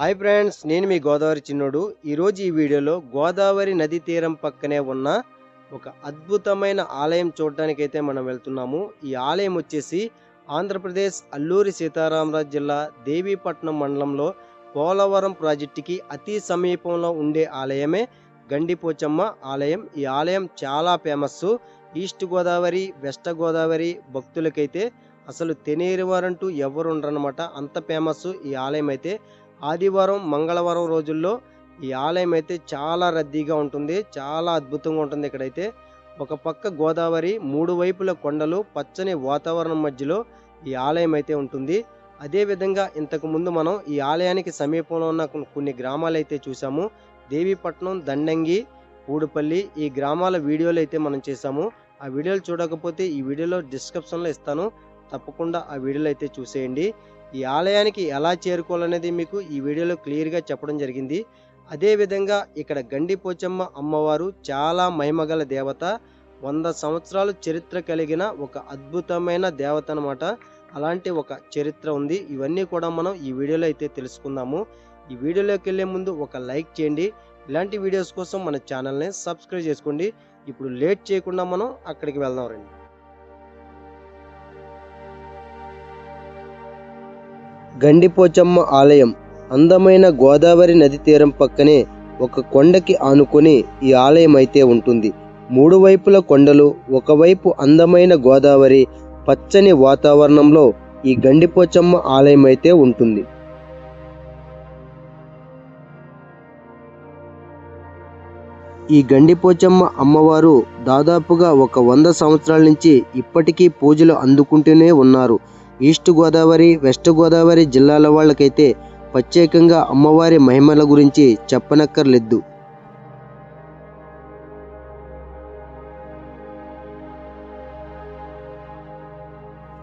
Hi friends నేను మీ గోదావరి చిన్నోడు. ఈరోజు ఈ వీడియోలో గోదావరి నది తీరం పక్కనే ఉన్న ఒక అద్భుతమైన ఆలయం చూడటానికి అయితే మనం వెళ్తున్నాము. ఈ ఆలయం వచ్చేసి ఆంధ్రప్రదేశ్ అల్లూరి సీతారామరాజు జిల్లా దేవీపట్నం మండలంలో పోలవరం ప్రాజెక్టుకి అతి సమీపంలో ఉండే ఆలయమే గండిపోచమ్మ ఆలయం. ఈ ఆలయం చాలా famous east Godavari west Godavari భక్తులకైతే అసలు తెనేరివారంటూ ఎవరు ఉండరనమాట అంత ఫేమస్ ఈ ఆలయం అయితే ఆదివారం మంగళవారం రోజుల్లో ఈ ఆలయం అయితే చాలా రద్దీగా ఉంటుంది. చాలా అద్భుతంగా ఉంటుంది ఇక్కడైతే. ఒక పక్క గోదావరి మూడు వైపుల కొండలు పచ్చని వాతావరణం మధ్యలో ఈ ఆలయం అయితే ఉంటుంది. అదేవిధంగా ఇంతకుముందు మనం ఈ ఆలయానికి సమీపంలో ఉన్న కొన్ని- కొన్ని గ్రామాలు అయితే చూసాము. దేవీపట్నం దండంగి పూడుపల్లి ఈ గ్రామాల వీడియోలు అయితే మనం చేసాము ఆ వీడియోలు చూడకపోతే ఈ వీడియోలో డిస్క్రిప్షన్లో ఇస్తాను. తప్పకుండా ఆ వీడియోలు అయితే చూసేయండి. ఈ ఆలయానికి ఎలా చేరుకోవాలనేది మీకు ఈ వీడియోలో క్లియర్గా చెప్పడం జరిగింది. అదేవిధంగా ఇక్కడ గండిపోచమ్మ అమ్మవారు చాలా మహిమగల దేవత. వంద సంవత్సరాలు చరిత్ర కలిగిన ఒక అద్భుతమైన దేవత అనమాట అలాంటి ఒక చరిత్ర ఉంది. ఇవన్నీ కూడా మనం ఈ వీడియోలో అయితే తెలుసుకుందాము. ఈ వీడియోలోకి వెళ్ళే ముందు ఒక లైక్ చేయండి. ఇలాంటి వీడియోస్ కోసం మన ఛానల్ని సబ్స్క్రైబ్ చేసుకోండి. ఇప్పుడు లేట్ చేయకుండా మనం అక్కడికి వెళ్దాం రండి. గండిపోచమ్మ ఆలయం అందమైన గోదావరి నది తీరం పక్కనే ఒక కొండకి ఆనుకొని ఈ ఆలయం అయితే ఉంటుంది. మూడు వైపుల కొండలు ఒకవైపు అందమైన గోదావరి పచ్చని వాతావరణంలో ఈ గండిపోచమ్మ ఆలయం అయితే ఉంటుంది. ఈ గండిపోచమ్మ అమ్మవారు దాదాపుగా ఒక వంద సంవత్సరాల నుంచి ఇప్పటికీ పూజలు అందుకుంటూనే ఉన్నారు. ఈస్ట్ గోదావరి వెస్ట్ గోదావరి జిల్లాల వాళ్ళకైతే ప్రత్యేకంగా అమ్మవారి మహిమల గురించి చెప్పనక్కర్లేదు.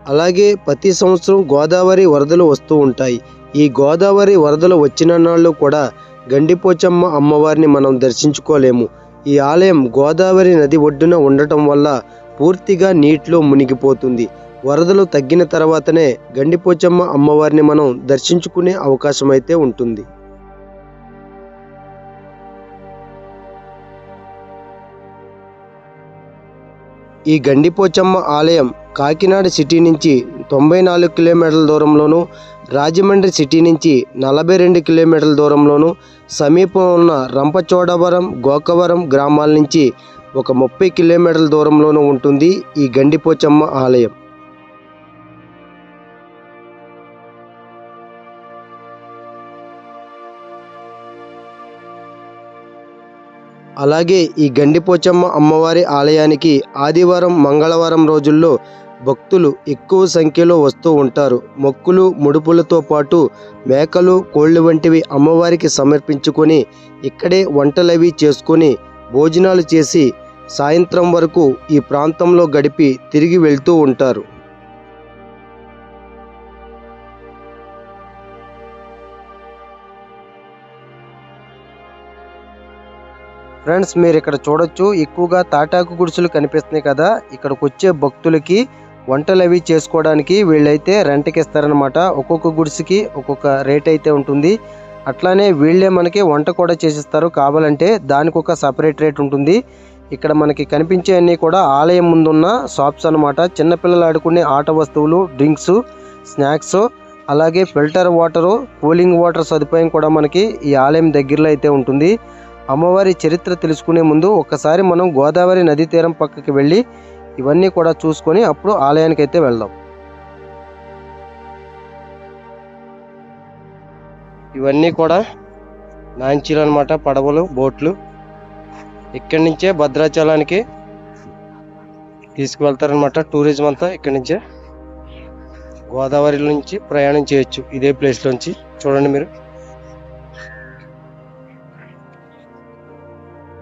అలాగే ప్రతి సంవత్సరం గోదావరి వరదలు వస్తూ ఉంటాయి. ఈ గోదావరి వరదలు వచ్చిన నాళ్ళు కూడా గండిపోచమ్మ అమ్మవారిని మనం దర్శించుకోలేము. ఈ ఆలయం గోదావరి నది ఒడ్డున ఉండటం వల్ల పూర్తిగా నీటిలో మునిగిపోతుంది. వరదలు తగ్గిన తర్వాతనే గండిపోచమ్మ అమ్మవారిని మనం దర్శించుకునే అవకాశం అయితే ఉంటుంది. ఈ గండిపోచమ్మ ఆలయం కాకినాడ సిటీ నుంచి తొంభై నాలుగు కిలోమీటర్ల దూరంలోను రాజమండ్రి సిటీ నుంచి నలభై రెండు కిలోమీటర్ల దూరంలోను సమీపంలో ఉన్న రంపచోడవరం గోకవరం గ్రామాల నుంచి ఒక ముప్పై కిలోమీటర్ల దూరంలోనూ ఉంటుంది ఈ గండిపోచమ్మ ఆలయం. అలాగే ఈ గండిపోచమ్మ అమ్మవారి ఆలయానికి ఆదివారం మంగళవారం రోజుల్లో భక్తులు ఎక్కువ సంఖ్యలో వస్తూ ఉంటారు. మొక్కులు ముడుపులతో పాటు మేకలు కోళ్ళు వంటివి అమ్మవారికి సమర్పించుకొని ఇక్కడే వంటలవి చేసుకొని భోజనాలు చేసి సాయంత్రం వరకు ఈ ప్రాంతంలో గడిపి తిరిగి వెళ్తూ ఉంటారు. ఫ్రెండ్స్ మీరు ఇక్కడ చూడొచ్చు ఎక్కువగా తాటాకు గుడిసెలు కనిపిస్తున్నాయి కదా. ఇక్కడికి వచ్చే భక్తులకి వంటలు అవి చేసుకోవడానికి వీళ్ళైతే రెంట్కి ఇస్తారనమాట ఒక్కొక్క గుడిసెకి ఒక్కొక్క రేట్ అయితే ఉంటుంది. అట్లానే వీళ్ళే మనకి వంట కూడా చేసిస్తారు. కావాలంటే దానికి ఒక సపరేట్ రేట్ ఉంటుంది. ఇక్కడ మనకి కనిపించే అన్ని కూడా ఆలయం ముందున్న షాప్స్ అనమాట చిన్నపిల్లలు ఆడుకునే ఆట వస్తువులు డ్రింక్స్ స్నాక్స్ అలాగే ఫిల్టర్ వాటరు కూలింగ్ వాటర్ సదుపాయం కూడా మనకి ఈ ఆలయం దగ్గరలో అయితే ఉంటుంది. అమ్మవారి చరిత్ర తెలుసుకునే ముందు ఒక్కసారి మనం గోదావరి నదీ తీరం పక్కకి వెళ్ళి ఇవన్నీ కూడా చూసుకొని అప్పుడు ఆలయానికి అయితే వెళ్దాం. ఇవన్నీ కూడా నాంచీలు అనమాట పడవలు బోట్లు. ఇక్కడి నుంచే భద్రాచలానికి తీసుకువెళ్తారనమాట టూరిజం అంతా ఇక్కడి నుంచే. గోదావరి నుంచి ప్రయాణం చేయొచ్చు ఇదే ప్లేస్లోంచి. చూడండి మీరు.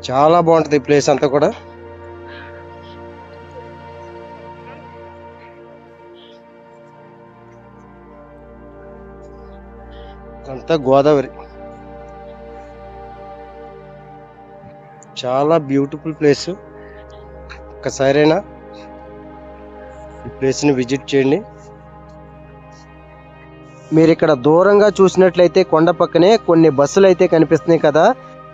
చాలా బాగుంటుంది ఈ ప్లేస్ అంతా కూడా. అంతా గోదావరి. చాలా బ్యూటిఫుల్ ప్లేస్ ఒక్కసారైనా ఈ ప్లేస్ని విజిట్ చేయండి. మీరు ఇక్కడ దూరంగా చూసినట్లయితే కొండ పక్కనే కొన్ని బస్సులు అయితే కనిపిస్తున్నాయి కదా.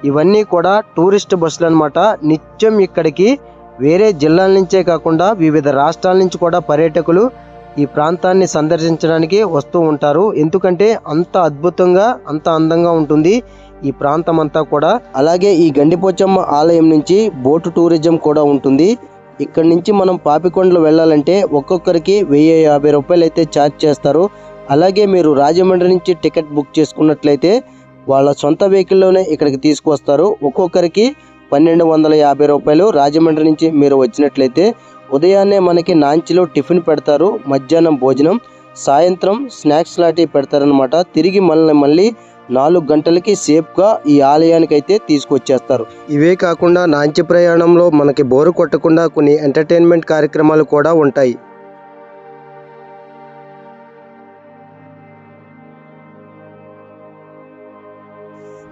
ఇవన్నీ కూడా టూరిస్ట్ బస్సులు అన్నమాట. నిత్యం ఇక్కడికి వేరే జిల్లాల నుంచే కాకుండా వివిధ రాష్ట్రాల నుంచి కూడా పర్యాటకులు ఈ ప్రాంతాన్ని సందర్శించడానికి వస్తూ ఉంటారు. ఎందుకంటే అంత అద్భుతంగా అంత అందంగా ఉంటుంది ఈ ప్రాంతం అంతా కూడా. అలాగే ఈ గండిపోచమ్మ ఆలయం నుంచి బోటు టూరిజం కూడా ఉంటుంది. ఇక్కడ నుంచి మనం పాపికొండలు వెళ్ళాలంటే ఒక్కొక్కరికి వెయ్యి యాభై రూపాయలు అయితే ఛార్జ్ చేస్తారు. అలాగే మీరు రాజమండ్రి నుంచి టికెట్ బుక్ చేసుకున్నట్లయితే వాళ్ళ సొంత వెహికల్లోనే ఇక్కడికి తీసుకొస్తారు ఒక్కొక్కరికి పన్నెండు వందల యాభై రూపాయలు. రాజమండ్రి నుంచి మీరు వచ్చినట్లయితే ఉదయాన్నే మనకి నాంచిలో టిఫిన్ పెడతారు. మధ్యాహ్నం భోజనం సాయంత్రం స్నాక్స్ లాంటివి పెడతారనమాట తిరిగి మళ్ళీ మళ్ళీ నాలుగు గంటలకి సేఫ్గా ఈ ఆలయానికి అయితే తీసుకొచ్చేస్తారు. ఇవే కాకుండా నాంచి ప్రయాణంలో మనకి బోరు కొట్టకుండా కొన్ని ఎంటర్టైన్మెంట్ కార్యక్రమాలు కూడా ఉంటాయి.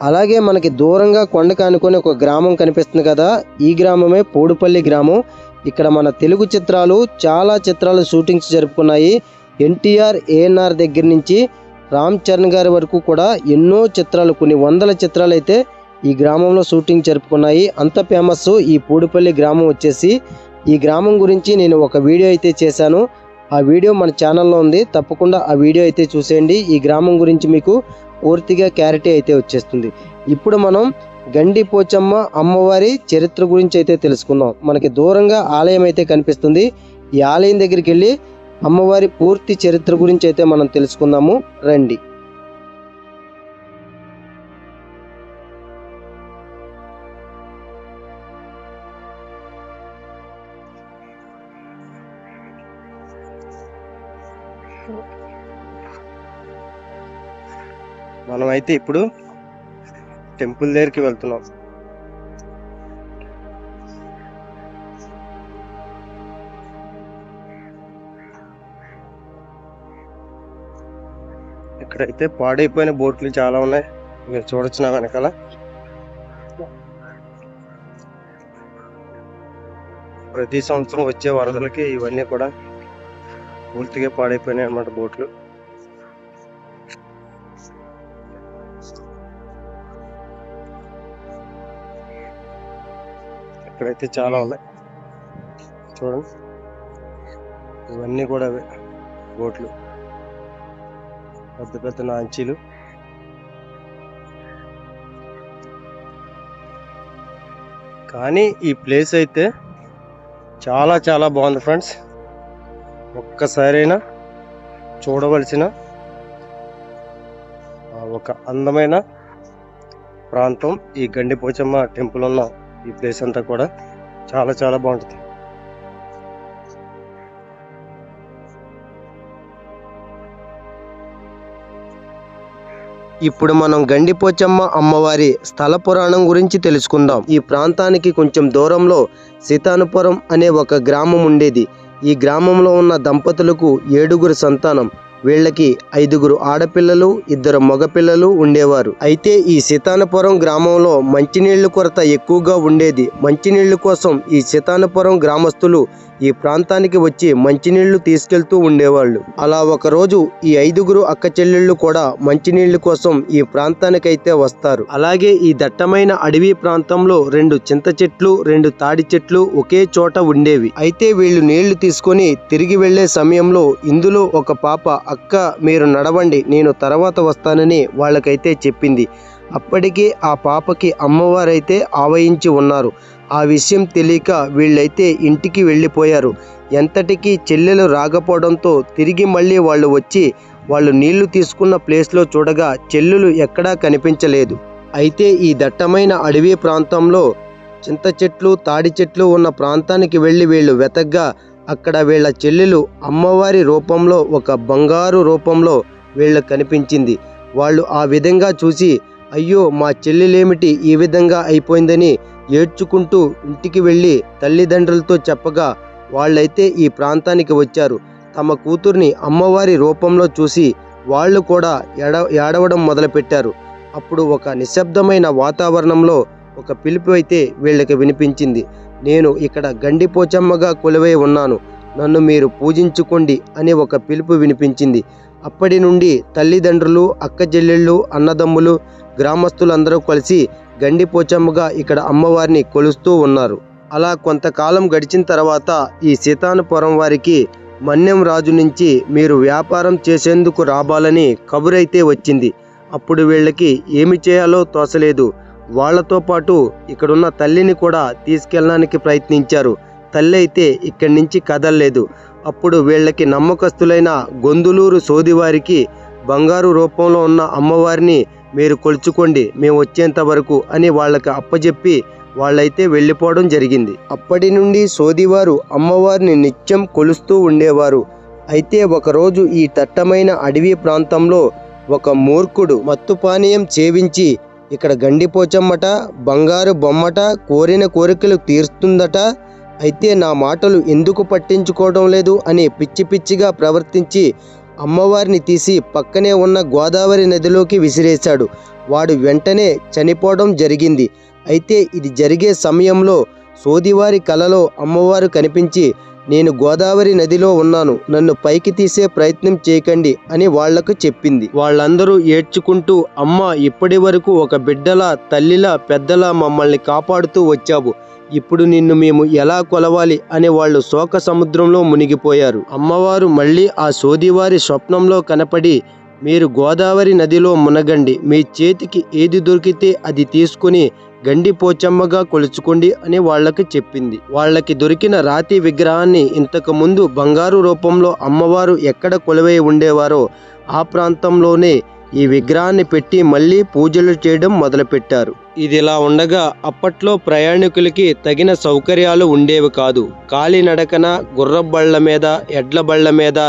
అలాగే మనకి దూరంగా కొండకు ఆనుకొని ఒక గ్రామం కనిపిస్తుంది కదా. ఈ గ్రామమే పూడుపల్లి గ్రామం. ఇక్కడ మన తెలుగు చిత్రాలు చాలా చిత్రాలు షూటింగ్స్ జరుపుకున్నాయి. ఎన్టీఆర్ ఏఎన్ఆర్ దగ్గర నుంచి రామ్ చరణ్ గారి వరకు కూడా ఎన్నో చిత్రాలు కొన్ని వందల చిత్రాలు అయితే ఈ గ్రామంలో షూటింగ్ జరుపుకున్నాయి. అంత ఫేమస్ ఈ పూడిపల్లి గ్రామం వచ్చేసి. ఈ గ్రామం గురించి నేను ఒక వీడియో అయితే చేశాను. ఆ వీడియో మన ఛానల్లో ఉంది. తప్పకుండా ఆ వీడియో అయితే చూసేయండి. ఈ గ్రామం గురించి మీకు పూర్తిగా క్లారిటీ అయితే వచ్చేస్తుంది. ఇప్పుడు మనం గండి పోచమ్మ అమ్మవారి చరిత్ర గురించి అయితే తెలుసుకుందాం. మనకి దూరంగా ఆలయం అయితే కనిపిస్తుంది. ఈ ఆలయం దగ్గరికి వెళ్ళి అమ్మవారి పూర్తి చరిత్ర గురించి అయితే మనం తెలుసుకుందాము. రండి. మనం అయితే ఇప్పుడు టెంపుల్ దగ్గరికి వెళ్తున్నాం. ఇక్కడైతే పాడైపోయిన బోట్లు చాలా ఉన్నాయి. మీరు చూడొచ్చు నా వెనకాల? ప్రతి సంవత్సరం వచ్చే వరదలకి ఇవన్నీ కూడా పూర్తిగా పాడైపోయినాయి అన్నమాట బోట్లు. ఇక్కడైతే చాలా ఉన్నాయి. చూడండి. ఇవన్నీ కూడా బోట్లు. పెద్ద పెద్ద నాంచీలు. కానీ ఈ ప్లేస్ అయితే చాలా చాలా బాగుంది ఫ్రెండ్స్. ఒక్కసారైనా చూడవలసిన ఒక అందమైన ప్రాంతం ఈ గండిపోచమ్మ టెంపుల్ ఉన్న ఈ ప్లేస్ అంతా కూడా చాలా చాలా బాగుంటుంది. ఇప్పుడు మనం గండిపోచమ్మ అమ్మవారి స్థల పురాణం గురించి తెలుసుకుందాం. ఈ ప్రాంతానికి కొంచెం దూరంలో సీతానుపురం అనే ఒక గ్రామం ఉండేది. ఈ గ్రామంలో ఉన్న దంపతులకు ఏడుగురు సంతానం. వీళ్ళకి ఐదుగురు ఆడపిల్లలు ఇద్దరు మగపిల్లలు ఉండేవారు. అయితే ఈ సీతానపురం గ్రామంలో మంచినీళ్ళు కొరత ఎక్కువగా ఉండేది. మంచినీళ్ళు కోసం ఈ సీతానపురం గ్రామస్తులు ఈ ప్రాంతానికి వచ్చి మంచినీళ్ళు తీసుకెళ్తూ ఉండేవాళ్ళు. అలా ఒకరోజు ఈ ఐదుగురు అక్క చెల్లెళ్ళు కూడా మంచినీళ్ళు కోసం ఈ ప్రాంతానికైతే వస్తారు. అలాగే ఈ దట్టమైన అడవి ప్రాంతంలో రెండు చింత చెట్లు రెండు తాడి చెట్లు ఒకే చోట ఉండేవి. అయితే వీళ్ళు నీళ్ళు తీసుకొని తిరిగి వెళ్ళే సమయంలో ఇందులో ఒక పాప అక్క మీరు నడవండి నేను తర్వాత వస్తానని వాళ్ళకైతే చెప్పింది. అప్పటికే ఆ పాపకి అమ్మవారైతే ఆవహించి ఉన్నారు. ఆ విషయం తెలియక వీళ్ళైతే ఇంటికి వెళ్ళిపోయారు. ఎంతటికీ చెల్లెలు రాకపోవడంతో తిరిగి మళ్ళీ వాళ్ళు వచ్చి వాళ్ళు నీళ్ళు తీసుకున్న ప్లేస్లో చూడగా చెల్లెలు ఎక్కడా కనిపించలేదు. అయితే ఈ దట్టమైన అడవి ప్రాంతంలో చింత చెట్లు తాడి చెట్లు ఉన్న ప్రాంతానికి వెళ్ళి వీళ్ళు వెతగ్గా అక్కడ వీళ్ళ చెల్లెలు అమ్మవారి రూపంలో ఒక బంగారు రూపంలో వీళ్ళు కనిపించింది. వాళ్ళు ఆ విధంగా చూసి అయ్యో మా చెల్లెలేమిటి ఈ విధంగా అయిపోయిందని ఏడ్చుకుంటూ ఇంటికి వెళ్ళి తల్లిదండ్రులతో చెప్పగా వాళ్ళైతే ఈ ప్రాంతానికి వచ్చారు. తమ కూతుర్ని అమ్మవారి రూపంలో చూసి వాళ్ళు కూడా ఎడ ఏడవడం మొదలుపెట్టారు. అప్పుడు ఒక నిశ్శబ్దమైన వాతావరణంలో ఒక పిలుపు అయితే వీళ్ళకి వినిపించింది. నేను ఇక్కడ గండిపోచమ్మగా కొలువై ఉన్నాను. నన్ను మీరు పూజించుకోండి అని ఒక పిలుపు వినిపించింది. అప్పటి నుండి తల్లిదండ్రులు అక్క చెల్లెళ్ళు అన్నదమ్ములు గ్రామస్తులందరూ కలిసి గండిపోచమ్మగా ఇక్కడ అమ్మవారిని కొలుస్తూ ఉన్నారు. అలా కొంతకాలం గడిచిన తర్వాత ఈ సీతానపురం వారికి మన్యం రాజు నుంచి మీరు వ్యాపారం చేసేందుకు రావాలని కబురైతే వచ్చింది. అప్పుడు వీళ్ళకి ఏమి చేయాలో తోసలేదు వాళ్ళతో పాటు ఇక్కడున్న తల్లిని కూడా తీసుకెళ్ళడానికి ప్రయత్నించారు. తల్లి అయితే ఇక్కడి నుంచి కదలలేదు. అప్పుడు వీళ్ళకి నమ్మకస్తులైన గొందులూరు సోదివారికి బంగారు రూపంలో ఉన్న అమ్మవారిని మీరు కొలుచుకోండి మేము వచ్చేంత వరకు అని వాళ్ళకి అప్పజెప్పి వాళ్ళైతే వెళ్ళిపోవడం జరిగింది. అప్పటి నుండి సోదివారు అమ్మవారిని నిత్యం కొలుస్తూ ఉండేవారు. అయితే ఒకరోజు ఈ దట్టమైన అడవి ప్రాంతంలో ఒక మూర్ఖుడు మత్తు పానీయం చేవించి ఇక్కడ గండిపోచమ్మట బంగారు బొమ్మట కోరిన కోరికలు తీరుస్తుందట అయితే నా మాటలు ఎందుకు పట్టించుకోవడం లేదు అని పిచ్చి పిచ్చిగా ప్రవర్తించి అమ్మవారిని తీసి పక్కనే ఉన్న గోదావరి నదిలోకి విసిరేశాడు. వాడు వెంటనే చనిపోవడం జరిగింది. అయితే ఇది జరిగే సమయంలో సోదివారి కలలో అమ్మవారు కనిపించి నేను గోదావరి నదిలో ఉన్నాను. నన్ను పైకి తీసే ప్రయత్నం చేయకండి అని వాళ్ళకు చెప్పింది. వాళ్ళందరూ ఏడ్చుకుంటూ అమ్మ ఇప్పటి వరకు ఒక బిడ్డలా తల్లిలా పెద్దలా మమ్మల్ని కాపాడుతూ వచ్చావు. ఇప్పుడు నిన్ను మేము ఎలా కొలవాలి? అని వాళ్ళు శోక సముద్రంలో మునిగిపోయారు. అమ్మవారు మళ్ళీ ఆ సోదివారి స్వప్నంలో కనపడి మీరు గోదావరి నదిలో మునగండి. మీ చేతికి ఏది దొరికితే అది తీసుకుని గండి పోచమ్మగా కొలుచుకోండి అని వాళ్ళకి చెప్పింది. వాళ్ళకి దొరికిన రాతి విగ్రహాన్ని ఇంతకు ముందు బంగారు రూపంలో అమ్మవారు ఎక్కడ కొలువై ఉండేవారో ఆ ప్రాంతంలోనే ఈ విగ్రహాన్ని పెట్టి మళ్ళీ పూజలు చేయడం మొదలుపెట్టారు. ఇదిలా ఉండగా అప్పట్లో ప్రయాణికులకి తగిన సౌకర్యాలు ఉండేవి కాదు. కాలినడకన గుర్రబళ్ళ మీద ఎడ్ల బళ్ళ మీద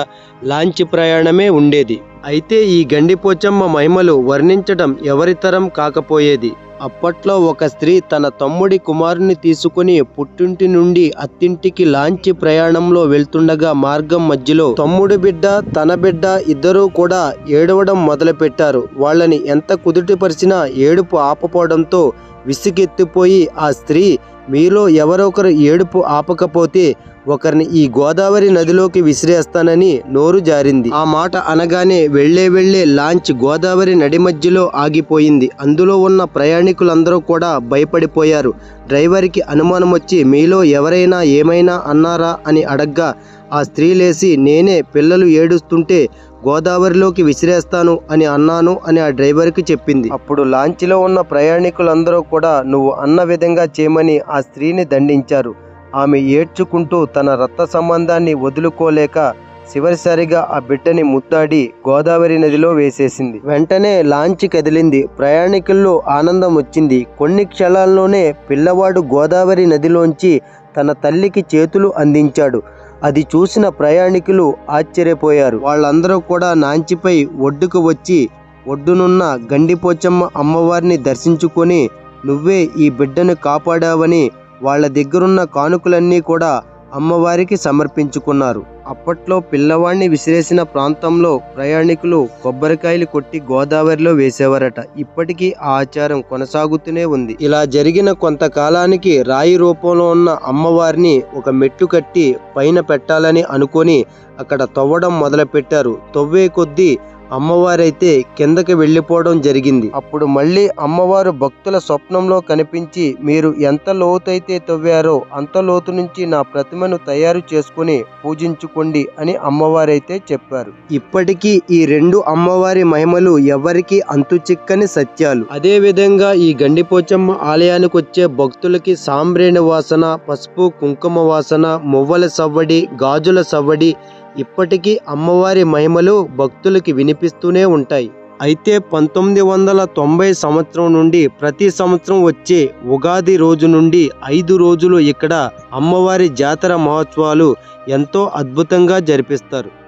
లాంచి ప్రయాణమే ఉండేది. అయితే ఈ గండిపోచమ్మ మహిమలు వర్ణించడం ఎవరితరం కాకపోయేది. అప్పట్లో ఒక స్త్రీ తన తమ్ముడి కుమారుని తీసుకుని పుట్టింటి నుండి అత్తింటికి లాంచి ప్రయాణంలో వెళ్తుండగా మార్గం మధ్యలో తమ్ముడి బిడ్డ తన బిడ్డ ఇద్దరూ కూడా ఏడవడం మొదలుపెట్టారు. వాళ్ళని ఎంత కుదుటిపరిచినా ఏడుపు ఆపపోవడంతో విసుగెత్తిపోయి ఆ స్త్రీ మీలో ఎవరొకరు ఏడుపు ఆపకపోతే ఒకరిని ఈ గోదావరి నదిలోకి విసిరేస్తానని నోరు జారింది. ఆ మాట అనగానే వెళ్ళే వెళ్ళే లాంచ్ గోదావరి నడి మధ్యలో ఆగిపోయింది. అందులో ఉన్న ప్రయాణికులందరూ కూడా భయపడిపోయారు. డ్రైవర్కి అనుమానం వచ్చి మీలో ఎవరైనా ఏమైనా అన్నారా అని అడగ్గా ఆ స్త్రీ లేచి నేనే పిల్లలు ఏడుస్తుంటే గోదావరిలోకి విసిరేస్తాను అని అన్నాను అని ఆ డ్రైవర్కి చెప్పింది. అప్పుడు లాంచ్లో ఉన్న ప్రయాణికులందరూ కూడా నువ్వు అన్న విధంగా చేయమని ఆ స్త్రీని దండించారు. ఆమె ఏడ్చుకుంటూ తన రక్త సంబంధాన్ని వదులుకోలేక చివరిసారిగా ఆ బిడ్డని ముద్దాడి గోదావరి నదిలో వేసేసింది. వెంటనే లాంచ్ కదిలింది. ప్రయాణికుల్లో ఆనందం వచ్చింది. కొన్ని క్షణాల్లోనే పిల్లవాడు గోదావరి నదిలోంచి తన తల్లికి చేతులు అందించాడు. అది చూసిన ప్రయాణికులు ఆశ్చర్యపోయారు. వాళ్ళందరూ కూడా నాంచిపై ఒడ్డుకు వచ్చి ఒడ్డునున్న గండిపోచమ్మ అమ్మవారిని దర్శించుకొని నువ్వే ఈ బిడ్డను కాపాడావని వాళ్ళ దగ్గరున్న కానుకలన్నీ కూడా అమ్మవారికి సమర్పించుకున్నారు. అప్పట్లో పిల్లవాడిని విసిరేసిన ప్రాంతంలో ప్రయాణికులు కొబ్బరికాయలు కొట్టి గోదావరిలో వేసేవారట. ఇప్పటికీ ఆ ఆచారం కొనసాగుతూనే ఉంది. ఇలా జరిగిన కొంతకాలానికి రాయి రూపంలో ఉన్న అమ్మవారిని ఒక మెట్టు కట్టి పైన పెట్టాలని అనుకొని అక్కడ తవ్వడం మొదలుపెట్టారు. తవ్వే కొద్దీ అమ్మవారైతే కిందకి వెళ్ళిపోవడం జరిగింది. అప్పుడు మళ్ళీ అమ్మవారు భక్తుల స్వప్నంలో కనిపించి మీరు ఎంత లోతైతే తవ్వారో అంత లోతు నుంచి నా ప్రతిమను తయారు చేసుకుని పూజించుకోండి అని అమ్మవారైతే చెప్పారు. ఇప్పటికీ ఈ రెండు అమ్మవారి మహిమలు ఎవరికి అంతు చిక్కని సత్యాలు. అదే విధంగా ఈ గండిపోచమ్మ ఆలయానికి వచ్చే భక్తులకి సాంబ్రేణి వాసన పసుపు కుంకుమ వాసన మువ్వల సవ్వడి గాజుల సవ్వడి ఇప్పటికీ అమ్మవారి మహిమలు భక్తులకి వినిపిస్తూనే ఉంటాయి. అయితే పంతొమ్మిది వందల తొంభై సంవత్సరం నుండి ప్రతి సంవత్సరం వచ్చే ఉగాది రోజు నుండి ఐదు రోజులు ఇక్కడ అమ్మవారి జాతర మహోత్సవాలు ఎంతో అద్భుతంగా జరిపిస్తారు.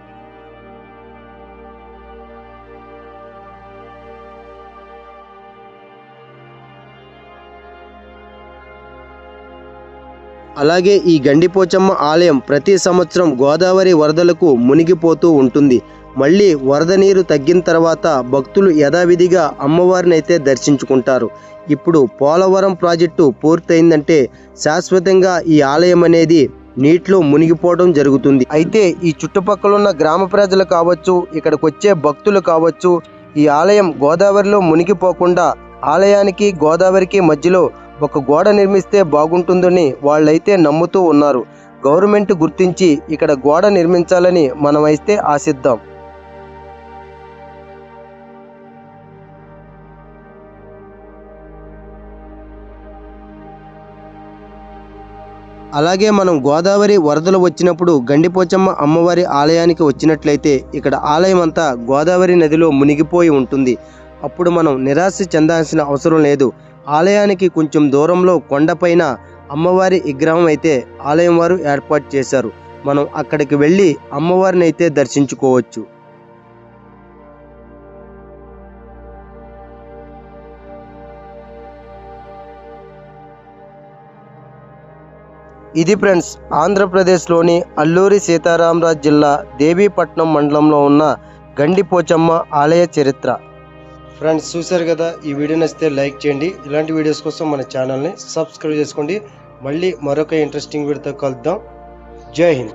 అలాగే ఈ గండిపోచమ్మ ఆలయం ప్రతి సంవత్సరం గోదావరి వరదలకు మునిగిపోతూ ఉంటుంది. మళ్ళీ వరద నీరు తగ్గిన తర్వాత భక్తులు యథావిధిగా అమ్మవారిని అయితే దర్శించుకుంటారు. ఇప్పుడు పోలవరం ప్రాజెక్టు పూర్తయిందంటే శాశ్వతంగా ఈ ఆలయం అనేది నీటిలో మునిగిపోవడం జరుగుతుంది. అయితే ఈ చుట్టుపక్కల ఉన్న గ్రామ ప్రజలు కావచ్చు ఇక్కడికి వచ్చే భక్తులు కావచ్చు ఈ ఆలయం గోదావరిలో మునిగిపోకుండా ఆలయానికి గోదావరికి మధ్యలో ఒక గోడ నిర్మిస్తే బాగుంటుందని వాళ్ళైతే నమ్ముతూ ఉన్నారు. గవర్నమెంట్ గుర్తించి ఇక్కడ గోడ నిర్మించాలని మనమైతే ఆశిద్దాం. అలాగే మనం గోదావరి వరదలు వచ్చినప్పుడు గండిపోచమ్మ అమ్మవారి ఆలయానికి వచ్చినట్లయితే ఇక్కడ ఆలయం అంతా గోదావరి నదిలో మునిగిపోయి ఉంటుంది. అప్పుడు మనం నిరాశ చెందాల్సిన అవసరం లేదు. ఆలయానికి కొంచెం దూరంలో కొండపైన అమ్మవారి విగ్రహం అయితే ఆలయం వారు ఏర్పాటు చేశారు. మనం అక్కడికి వెళ్ళి అమ్మవారిని అయితే దర్శించుకోవచ్చు. ఇది ఫ్రెండ్స్ ఆంధ్రప్రదేశ్లోని అల్లూరి సీతారామరాజు జిల్లా దేవీపట్నం మండలంలో ఉన్న గండిపోచమ్మ ఆలయ చరిత్ర. ఫ్రెండ్స్ చూశారు కదా ఈ వీడియో నచ్చితే లైక్ చేయండి. ఇలాంటి వీడియోస్ కోసం మన ఛానల్ని సబ్స్క్రైబ్ చేసుకోండి. మళ్ళీ మరొక ఇంట్రెస్టింగ్ వీడియోతో కలుద్దాం. జై హింద్.